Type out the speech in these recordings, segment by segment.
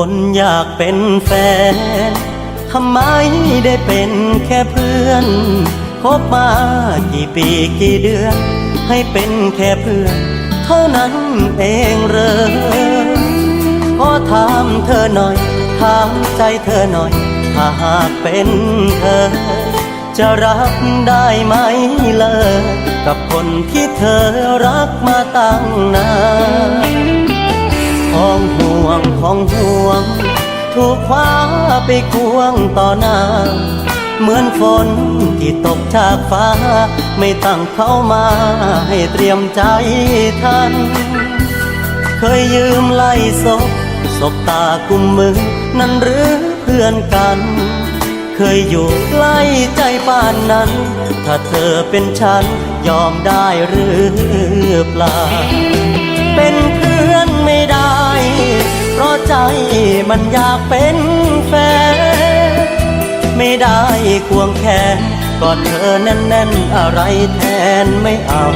คนอยากเป็นแฟน ทำไมได้เป็นแค่เพื่อน คบมากี่ปีกี่เดือน ให้เป็นแค่เพื่อน เท่านั้นเองเหรอขอถามเธอหน่อยถามใจเธอหน่อย ถ้าหากเป็นเธอ จะรับได้ไหมเลยกับคนที่เธอรักมาตั้งนาน ของห่วง ถูกคว้าไปควงต่อหน้า เหมือนฝนที่ตกจากฟ้า ไม่ตั้งเข้ามาให้เตรียมใจทัน เคยยืมไล่ศพศพตากุมมือ นั่นหรือเพื่อนกัน เคยอยู่ใกล้ใจป่านนั้น ถ้าเธอเป็นฉันยอมได้หรือเปล่า นอยากเป็นแฟน ไม่ได้ควงแขนกอดเธอแน่นๆ อะไรแทนไม่เอา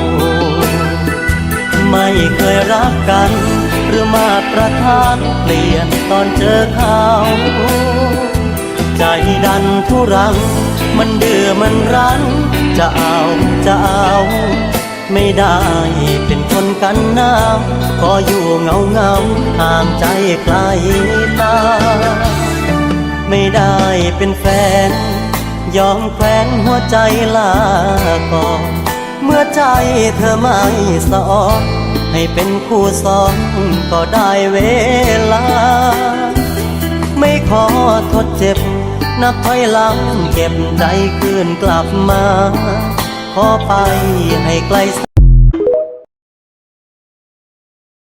ไม่เคยรักกัน หรือมาตรฐานเปลี่ยนตอนเจอเขาใจดันทุรัง มันเดือมันรั้น จะเอาจะเอา ไม่ได้เป็น กันหนาวก็อยู่เงาเงาห่างใจไกลตา ไม่ได้เป็นแฟน ยอมแควนหัวใจลาก่อนเมื่อใจเธอไม่สอนให้เป็นคู่สองก็ได้เวลา ไม่ขอทดเจ็บ นับถอยหลังเก็บใจคืนกลับมา ขอไปให้ไกล